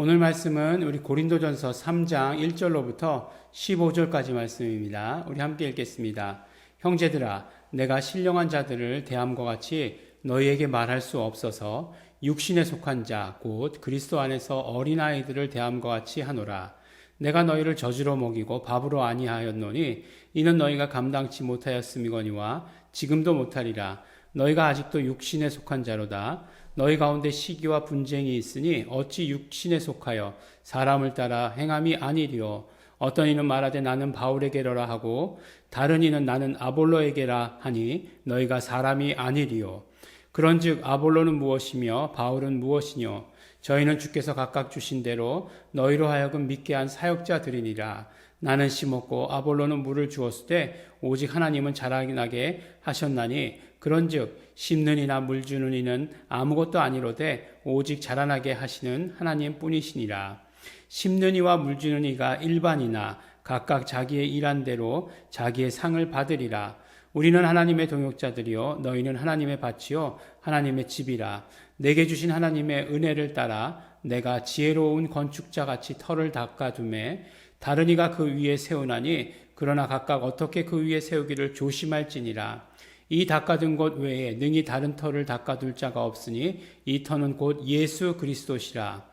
오늘 말씀은 우리 고린도전서 3장 1절로부터 15절까지 말씀입니다. 우리 함께 읽겠습니다. 형제들아, 내가 신령한 자들을 대함과 같이 너희에게 말할 수 없어서 육신에 속한 자, 곧 그리스도 안에서 어린아이들을 대함과 같이 하노라. 내가 너희를 저주로 먹이고 밥으로 아니하였노니 이는 너희가 감당치 못하였음이거니와 지금도 못하리라. 너희가 아직도 육신에 속한 자로다. 너희 가운데 시기와 분쟁이 있으니 어찌 육신에 속하여 사람을 따라 행함이 아니리요. 어떤 이는 말하되 나는 바울에게로라 하고 다른 이는 나는 아볼로에게라 하니 너희가 사람이 아니리요. 그런즉 아볼로는 무엇이며 바울은 무엇이뇨? 저희는 주께서 각각 주신 대로 너희로 하여금 믿게 한 사역자들이니라. 나는 심었고 아볼로는 물을 주었을 때 오직 하나님은 자라나게 하셨나니 그런즉 심는 이나 물 주는 이는 아무것도 아니로되 오직 자라나게 하시는 하나님 뿐이시니라. 심는 이와 물 주는 이가 일반이나 각각 자기의 일한 대로 자기의 상을 받으리라. 우리는 하나님의 동역자들이요 너희는 하나님의 밭이요 하나님의 집이라. 내게 주신 하나님의 은혜를 따라 내가 지혜로운 건축자 같이 터를 닦아둠에 다른 이가 그 위에 세우나니 그러나 각각 어떻게 그 위에 세우기를 조심할지니라. 이 닦아둔 것 외에 능히 다른 터를 닦아둘 자가 없으니 이 터는 곧 예수 그리스도시라.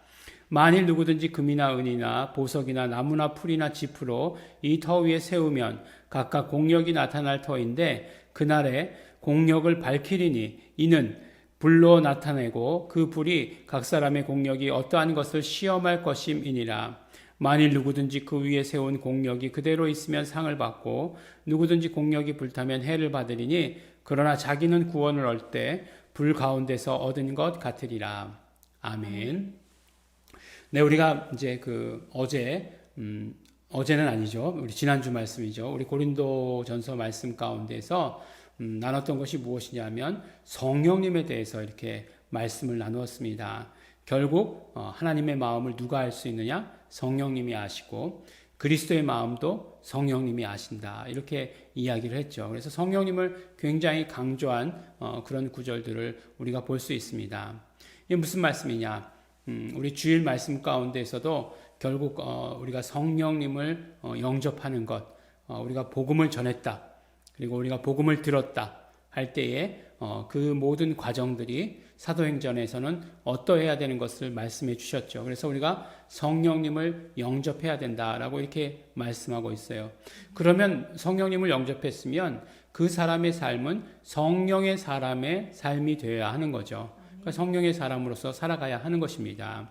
만일 누구든지 금이나 은이나 보석이나 나무나 풀이나 지프로 이 터 위에 세우면 각각 공력이 나타날 터인데 그날에 공력을 밝히리니 이는 불로 나타내고 그 불이 각 사람의 공력이 어떠한 것을 시험할 것임이니라. 만일 누구든지 그 위에 세운 공력이 그대로 있으면 상을 받고 누구든지 공력이 불타면 해를 받으리니 그러나 자기는 구원을 얻을 때 불 가운데서 얻은 것 같으리라. 아멘. 네, 우리가 이제 그 어제 음, 어제는 아니죠. 우리 지난주 말씀이죠. 우리 고린도전서 말씀 가운데서 음, 나눴던 것이 무엇이냐면 성령님에 대해서 이렇게 말씀을 나누었습니다. 결국 어, 하나님의 마음을 누가 알 수 있느냐? 성령님이 아시고 그리스도의 마음도 성령님이 아신다. 이렇게 이야기를 했죠. 그래서 성령님을 굉장히 강조한 어, 그런 구절들을 우리가 볼 수 있습니다. 이게 무슨 말씀이냐? 음, 우리 주일 말씀 가운데서도 결국 어, 우리가 성령님을 어, 영접하는 것, 어, 우리가 복음을 전했다, 그리고 우리가 복음을 들었다 할 때에 어, 그 모든 과정들이 사도행전에서는 어떠해야 되는 것을 말씀해 주셨죠. 그래서 우리가 성령님을 영접해야 된다라고 이렇게 말씀하고 있어요. 그러면 성령님을 영접했으면 그 사람의 삶은 성령의 사람의 삶이 되어야 하는 거죠. 그러니까 성령의 사람으로서 살아가야 하는 것입니다.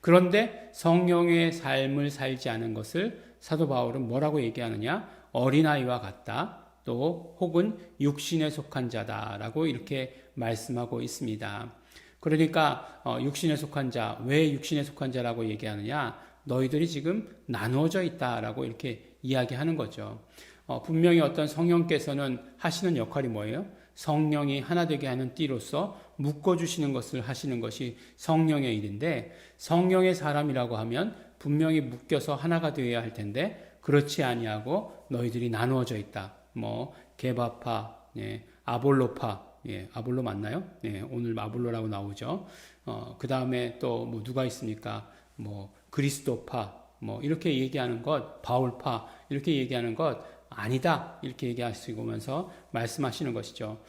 그런데 성령의 삶을 살지 않은 것을 사도 바울은 뭐라고 얘기하느냐? 어린아이와 같다. 또 혹은 육신에 속한 자다라고 이렇게 말씀하고 있습니다. 그러니까 어, 육신에 속한 자, 왜 육신에 속한 자라고 얘기하느냐? 너희들이 지금 나누어져 있다라고 이렇게 이야기하는 거죠. 어, 분명히 어떤 성령께서는 하시는 역할이 뭐예요? 성령이 하나 되게 하는 띠로서 묶어주시는 것을 하시는 것이 성령의 일인데 성령의 사람이라고 하면 분명히 묶여서 하나가 되어야 할 텐데 그렇지 아니하고 너희들이 나누어져 있다. 뭐 개바파, 예, 아볼로파, 예, 아볼로 맞나요? 예, 오늘 아볼로라고 나오죠. 어, 그 다음에 또 뭐 누가 있습니까? 뭐 그리스도파, 뭐 이렇게 얘기하는 것, 바울파 이렇게 얘기하는 것 아니다 이렇게 얘기하시면서 말씀하시는 것이죠.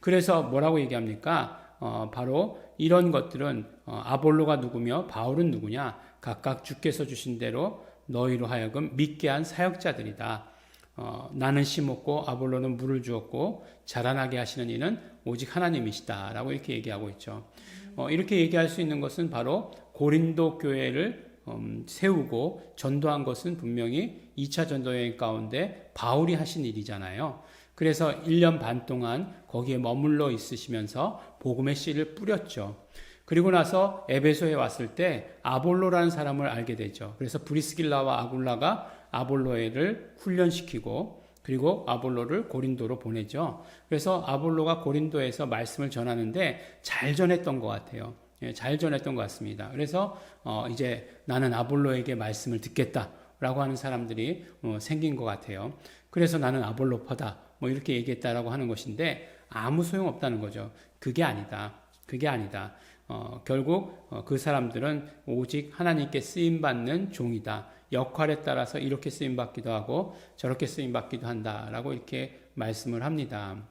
그래서 뭐라고 얘기합니까? 어, 바로 이런 것들은 어, 아볼로가 누구며 바울은 누구냐? 각각 주께서 주신 대로 너희로 하여금 믿게 한 사역자들이다. 어, 나는 심었고 아볼로는 물을 주었고 자라나게 하시는 이는 오직 하나님이시다라고 이렇게 얘기하고 있죠. 어, 이렇게 얘기할 수 있는 것은 바로 고린도 교회를 음, 세우고 전도한 것은 분명히 2차 전도 여행 가운데 바울이 하신 일이잖아요. 그래서 1년 반 동안 거기에 머물러 있으시면서 복음의 씨를 뿌렸죠. 그리고 나서 에베소에 왔을 때 아볼로라는 사람을 알게 되죠. 그래서 브리스길라와 아굴라가 아볼로를 훈련시키고 그리고 아볼로를 고린도로 보내죠. 그래서 아볼로가 고린도에서 말씀을 전하는데 잘 전했던 것 같아요. 예, 잘 전했던 것 같습니다. 그래서 어 이제 나는 아볼로에게 말씀을 듣겠다라고 하는 사람들이 어 생긴 것 같아요. 그래서 나는 아볼로파다 뭐 이렇게 얘기했다라고 하는 것인데 아무 소용 없다는 거죠. 그게 아니다. 그게 아니다. 어, 결국 어, 그 사람들은 오직 하나님께 쓰임 받는 종이다. 역할에 따라서 이렇게 쓰임 받기도 하고 저렇게 쓰임 받기도 한다라고 이렇게 말씀을 합니다.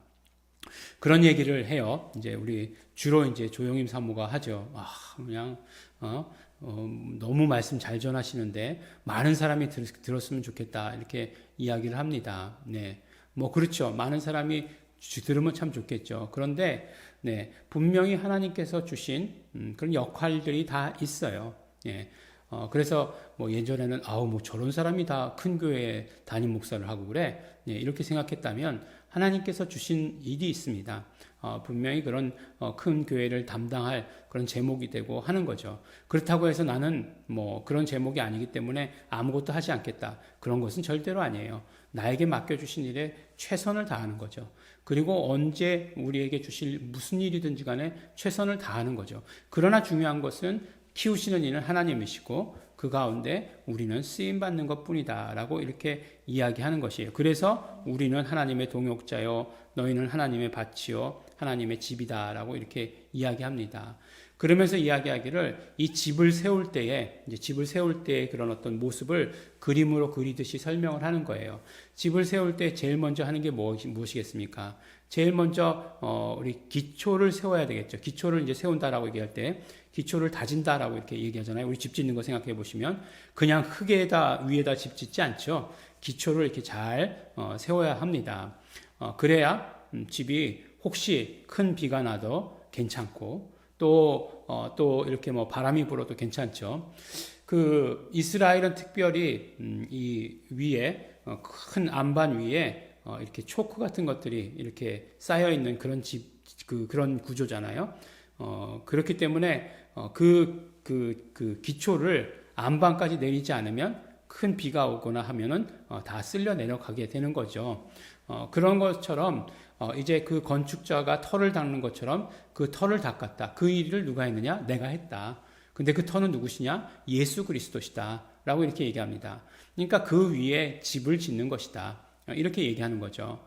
그런 얘기를 해요. 이제 우리 주로 이제 조영임 사모가 하죠. 아, 그냥 어, 어, 너무 말씀 잘 전하시는데 많은 사람이 들, 들었으면 좋겠다 이렇게 이야기를 합니다. 네, 뭐 그렇죠. 많은 사람이 주- 들으면 참 좋겠죠. 그런데 네, 분명히 하나님께서 주신 음, 그런 역할들이 다 있어요. 예. 어, 그래서 뭐 예전에는 아우 뭐 저런 사람이 다 큰 교회에 담임 목사를 하고 그래 예, 이렇게 생각했다면 하나님께서 주신 일이 있습니다. 어, 분명히 그런 어, 큰 교회를 담당할 그런 제목이 되고 하는 거죠. 그렇다고 해서 나는 뭐 그런 제목이 아니기 때문에 아무것도 하지 않겠다. 그런 것은 절대로 아니에요. 나에게 맡겨주신 일에 최선을 다하는 거죠. 그리고 언제 우리에게 주실 무슨 일이든지 간에 최선을 다하는 거죠. 그러나 중요한 것은 키우시는 이는 하나님이시고 그 가운데 우리는 쓰임 받는 것 뿐이다라고 이렇게 이야기하는 것이에요. 그래서 우리는 하나님의 동역자요 너희는 하나님의 밭이요 하나님의 집이다라고 이렇게 이야기합니다. 그러면서 이야기하기를 이 집을 세울 때에 이제 집을 세울 때의 그런 어떤 모습을 그림으로 그리듯이 설명을 하는 거예요. 집을 세울 때 제일 먼저 하는 게 무엇이, 무엇이겠습니까? 제일 먼저 어, 우리 기초를 세워야 되겠죠. 기초를 이제 세운다라고 얘기할 때 기초를 다진다라고 이렇게 얘기하잖아요. 우리 집 짓는 거 생각해 보시면 그냥 흙에다 위에다 집 짓지 않죠. 기초를 이렇게 잘 어, 세워야 합니다. 어, 그래야 음, 집이 혹시 큰 비가 나도 괜찮고 또, 어, 또 이렇게 뭐 바람이 불어도 괜찮죠. 그 이스라엘은 특별히 음, 이 위에 어, 큰 안반 위에 어, 이렇게 초크 같은 것들이 이렇게 쌓여 있는 그런 집, 그, 그런 구조잖아요. 어, 그렇기 때문에 어, 그, 그, 그 기초를 안반까지 내리지 않으면 큰 비가 오거나 하면은 어, 다 쓸려 내려가게 되는 거죠. 어, 그런 것처럼 어, 이제 그 건축자가 털을 닦는 것처럼 그 털을 닦았다. 그 일을 누가 했느냐? 내가 했다. 근데 그 털은 누구시냐? 예수 그리스도시다. 라고 이렇게 얘기합니다. 그러니까 그 위에 집을 짓는 것이다. 어, 이렇게 얘기하는 거죠.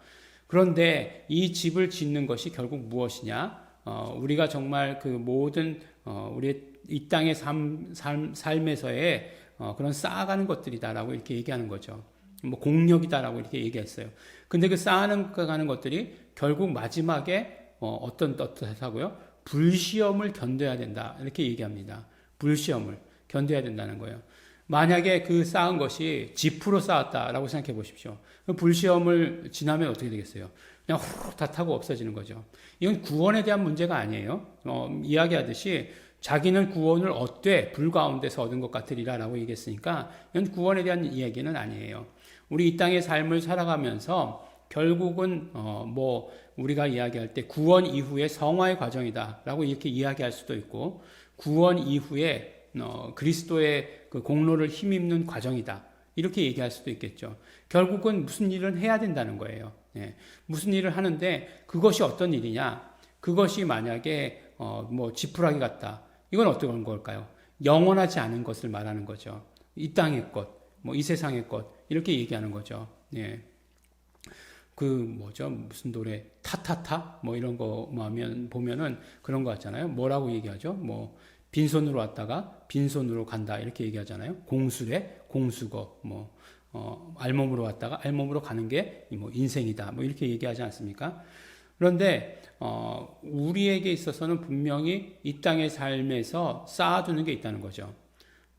그런데 이 집을 짓는 것이 결국 무엇이냐? 어, 우리가 정말 그 모든 어, 우리 이 땅의 삶, 삶, 삶에서의 어, 그런 쌓아가는 것들이다라고 이렇게 얘기하는 거죠. 뭐 공력이다라고 이렇게 얘기했어요. 근데 그 쌓아가는 것들이 결국 마지막에 어, 어떤 어떻다고요? 불시험을 견뎌야 된다 이렇게 얘기합니다. 불시험을 견뎌야 된다는 거예요. 만약에 그 쌓은 것이 지프로 쌓았다라고 생각해 보십시오. 그 불시험을 지나면 어떻게 되겠어요? 그냥 후루룩 다 타고 없어지는 거죠. 이건 구원에 대한 문제가 아니에요. 어, 이야기하듯이 자기는 구원을 얻되 불 가운데서 얻은 것 같으리라라고 얘기했으니까 이건 구원에 대한 이야기는 아니에요. 우리 이 땅의 삶을 살아가면서 결국은 어, 뭐 우리가 이야기할 때 구원 이후의 성화의 과정이다라고 이렇게 이야기할 수도 있고 구원 이후에 어, 그리스도의 그 공로를 힘입는 과정이다 이렇게 얘기할 수도 있겠죠. 결국은 무슨 일을 해야 된다는 거예요. 예. 무슨 일을 하는데 그것이 어떤 일이냐? 그것이 만약에 어, 뭐 지푸라기 같다. 이건 어떤 걸까요? 영원하지 않은 것을 말하는 거죠. 이 땅의 것, 뭐 이 세상의 것 이렇게 얘기하는 거죠. 예. 그 뭐죠? 무슨 노래? 타타타? 뭐 이런 거뭐 하면 보면은 그런 거 같잖아요. 뭐라고 얘기하죠? 뭐 빈손으로 왔다가 빈손으로 간다 이렇게 얘기하잖아요. 공수래? 공수거. 뭐 어, 알몸으로 왔다가 알몸으로 가는 게 뭐 인생이다. 뭐 이렇게 얘기하지 않습니까? 그런데 어, 우리에게 있어서는 분명히 이 땅의 삶에서 쌓아두는 게 있다는 거죠.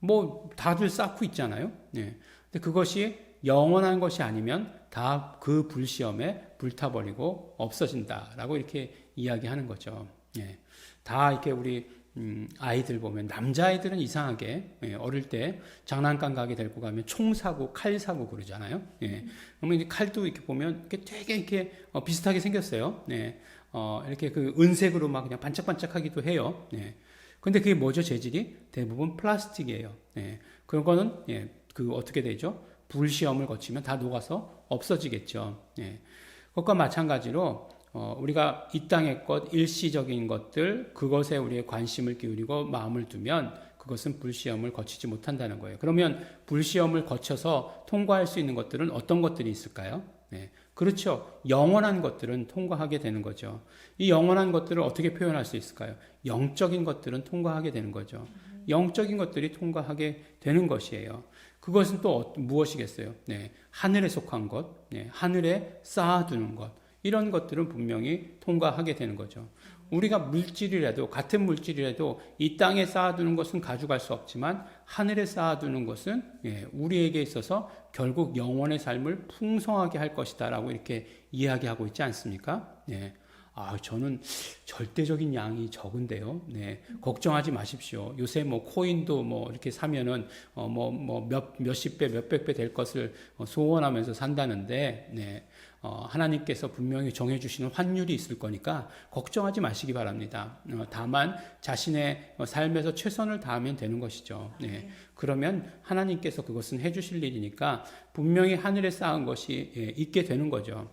뭐 다들 쌓고 있잖아요. 예. 근데 그것이 영원한 것이 아니면 다 그 불시험에 불타버리고 없어진다라고 이렇게 이야기하는 거죠. 예. 다 이렇게 우리 음, 아이들 보면 남자아이들은 이상하게 예, 어릴 때 장난감 가게 데리고 가면 총 사고 칼 사고 그러잖아요. 예. 그러면 이제 칼도 이렇게 보면 이렇게 되게 이렇게 어, 비슷하게 생겼어요. 네. 어, 이렇게 그 은색으로 막 그냥 반짝반짝하기도 해요. 네. 근데 그게 뭐죠? 재질이 대부분 플라스틱이에요. 예. 그런 거는 예, 그 어떻게 되죠? 불시험을 거치면 다 녹아서 없어지겠죠. 예. 그것과 마찬가지로 어, 우리가 이 땅의 것, 일시적인 것들, 그것에 우리의 관심을 기울이고 마음을 두면 그것은 불시험을 거치지 못한다는 거예요. 그러면 불시험을 거쳐서 통과할 수 있는 것들은 어떤 것들이 있을까요? 네. 그렇죠. 영원한 것들은 통과하게 되는 거죠. 이 영원한 것들을 어떻게 표현할 수 있을까요? 영적인 것들은 통과하게 되는 거죠. 영적인 것들이 통과하게 되는 것이에요. 그것은 또 어- 무엇이겠어요? 네, 하늘에 속한 것, 네, 하늘에 쌓아두는 것, 이런 것들은 분명히 통과하게 되는 거죠. 우리가 물질이라도 같은 물질이라도 이 땅에 쌓아두는 것은 가져갈 수 없지만 하늘에 쌓아두는 것은 예, 우리에게 있어서 결국 영원의 삶을 풍성하게 할 것이다라고 이렇게 이야기하고 있지 않습니까? 예. 아, 저는 절대적인 양이 적은데요. 네. 걱정하지 마십시오. 요새 뭐 코인도 뭐 이렇게 사면은 어 뭐 뭐 몇 몇십 배, 몇백 배 될 것을 어, 소원하면서 산다는데 네. 어, 하나님께서 분명히 정해주시는 환율이 있을 거니까 걱정하지 마시기 바랍니다. 어, 다만 자신의 어, 삶에서 최선을 다하면 되는 것이죠. 네. 그러면 하나님께서 그것은 해주실 일이니까 분명히 하늘에 쌓은 것이 예, 있게 되는 거죠.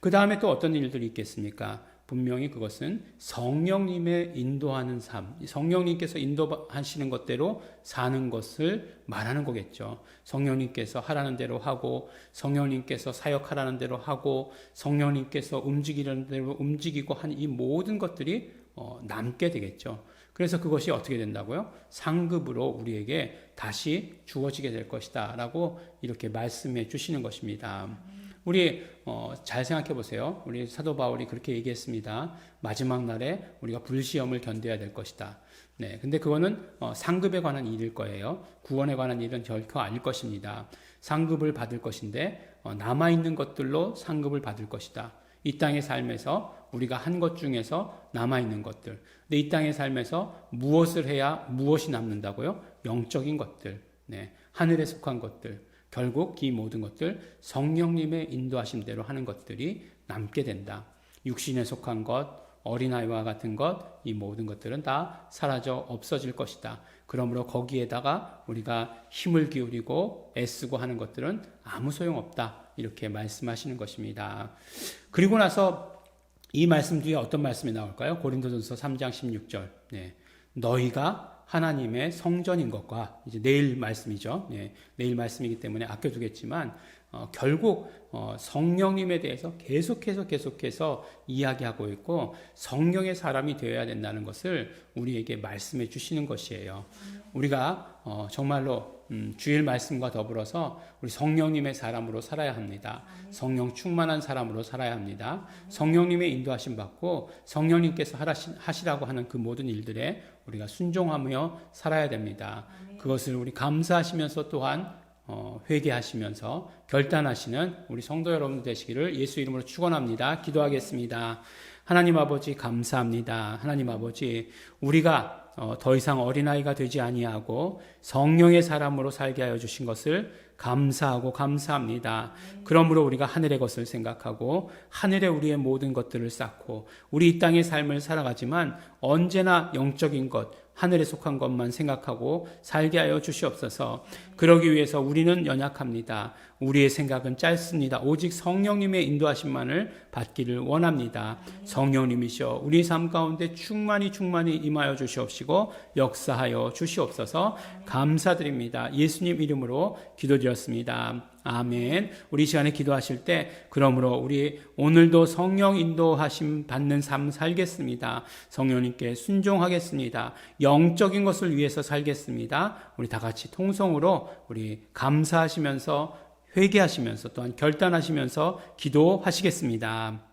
그 다음에 또 어떤 일들이 있겠습니까? 분명히 그것은 성령님의 인도하는 삶, 성령님께서 인도하시는 것대로 사는 것을 말하는 거겠죠. 성령님께서 하라는 대로 하고, 성령님께서 사역하라는 대로 하고, 성령님께서 움직이라는 대로 움직이고 한 이 모든 것들이 어, 남게 되겠죠. 그래서 그것이 어떻게 된다고요? 상급으로 우리에게 다시 주어지게 될 것이다. 라고 이렇게 말씀해 주시는 것입니다. 우리 어, 잘 생각해 보세요. 우리 사도 바울이 그렇게 얘기했습니다. 마지막 날에 우리가 불시험을 견뎌야 될 것이다. 네, 근데 그거는 어, 상급에 관한 일일 거예요. 구원에 관한 일은 결코 아닐 것입니다. 상급을 받을 것인데 어, 남아 있는 것들로 상급을 받을 것이다. 이 땅의 삶에서 우리가 한 것 중에서 남아 있는 것들. 근데 이 땅의 삶에서 무엇을 해야 무엇이 남는다고요? 영적인 것들. 네, 하늘에 속한 것들. 결국 이 모든 것들 성령님의 인도하심대로 하는 것들이 남게 된다. 육신에 속한 것, 어린아이와 같은 것, 이 모든 것들은 다 사라져 없어질 것이다. 그러므로 거기에다가 우리가 힘을 기울이고 애쓰고 하는 것들은 아무 소용 없다. 이렇게 말씀하시는 것입니다. 그리고 나서 이 말씀 뒤에 어떤 말씀이 나올까요? 고린도전서 3장 16절. 네. 너희가 하나님의 성전인 것과 이제 내일 말씀이죠. 네, 내일 말씀이기 때문에 아껴두겠지만 어, 결국 어, 성령님에 대해서 계속해서 계속해서 이야기하고 있고 성령의 사람이 되어야 된다는 것을 우리에게 말씀해 주시는 것이에요. 우리가 어, 정말로 음, 주일 말씀과 더불어서 우리 성령님의 사람으로 살아야 합니다. 성령 충만한 사람으로 살아야 합니다. 성령님의 인도하심 받고 성령님께서 하시라고 하는 그 모든 일들에 우리가 순종하며 살아야 됩니다. 그것을 우리 감사하시면서 또한 어, 회개하시면서 결단하시는 우리 성도 여러분 되시기를 예수 이름으로 축원합니다. 기도하겠습니다. 하나님 아버지 감사합니다. 하나님 아버지 우리가 어, 더 이상 어린아이가 되지 아니하고 성령의 사람으로 살게 하여 주신 것을 감사하고 감사합니다. 그러므로 우리가 하늘의 것을 생각하고 하늘에 우리의 모든 것들을 쌓고 우리 이 땅의 삶을 살아가지만 언제나 영적인 것, 하늘에 속한 것만 생각하고 살게 하여 주시옵소서. 그러기 위해서 우리는 연약합니다. 우리의 생각은 짧습니다. 오직 성령님의 인도하심만을 받기를 원합니다. 성령님이시여 우리 삶 가운데 충만히 충만히 임하여 주시옵시고 역사하여 주시옵소서. 감사드립니다. 예수님 이름으로 기도드렸습니다. 아멘. 우리 시간에 기도하실 때 그러므로 우리 오늘도 성령 인도하심 받는 삶 살겠습니다. 성령님께 순종하겠습니다. 영적인 것을 위해서 살겠습니다. 우리 다 같이 통성으로 우리 감사하시면서 회개하시면서 또한 결단하시면서 기도하시겠습니다.